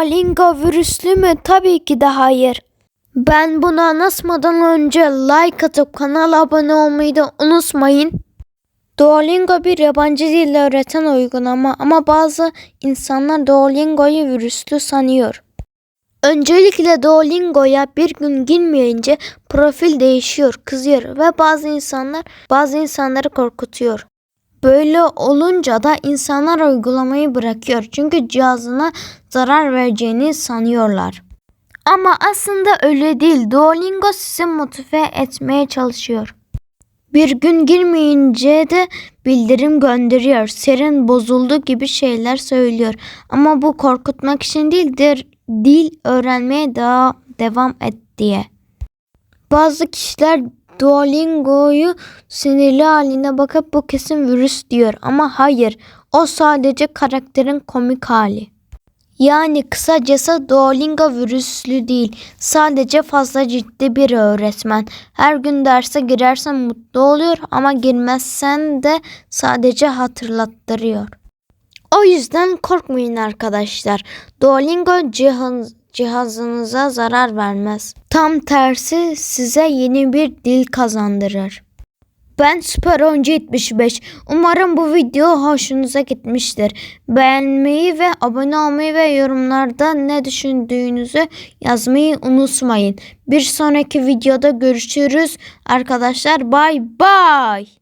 Duolingo virüslü mü? Tabii ki de hayır. Ben bunu anlatmadan önce like atıp kanala abone olmayı da unutmayın. Duolingo bir yabancı dil öğreten uygulama ama bazı insanlar Duolingo'yu virüslü sanıyor. Öncelikle Duolingo'ya bir gün girmeyince profil değişiyor, kızıyor ve bazı insanlar bazı insanları korkutuyor. Böyle olunca da insanlar uygulamayı bırakıyor çünkü cihazına zarar vereceğini sanıyorlar. Ama aslında öyle değil. Duolingo sizi motive etmeye çalışıyor. Bir gün girmeyince de bildirim gönderiyor. Serin bozuldu gibi şeyler söylüyor. Ama bu korkutmak için değildir. Dil öğrenmeye daha devam et diye. Bazı kişiler Duolingo'yu sinirli haline bakıp bu kesin virüs diyor ama hayır o sadece karakterin komik hali. Yani kısacası Duolingo virüslü değil. Sadece fazla ciddi bir öğretmen. Her gün derse girersen mutlu oluyor ama girmezsen de sadece hatırlattırıyor. O yüzden korkmayın arkadaşlar. Duolingo cihaz, cihazınıza zarar vermez. Tam tersi size yeni bir dil kazandırır. Ben Süper Oyuncu 75. Umarım bu video hoşunuza gitmiştir. Beğenmeyi ve abone olmayı ve yorumlarda ne düşündüğünüzü yazmayı unutmayın. Bir sonraki videoda görüşürüz arkadaşlar. Bay bay.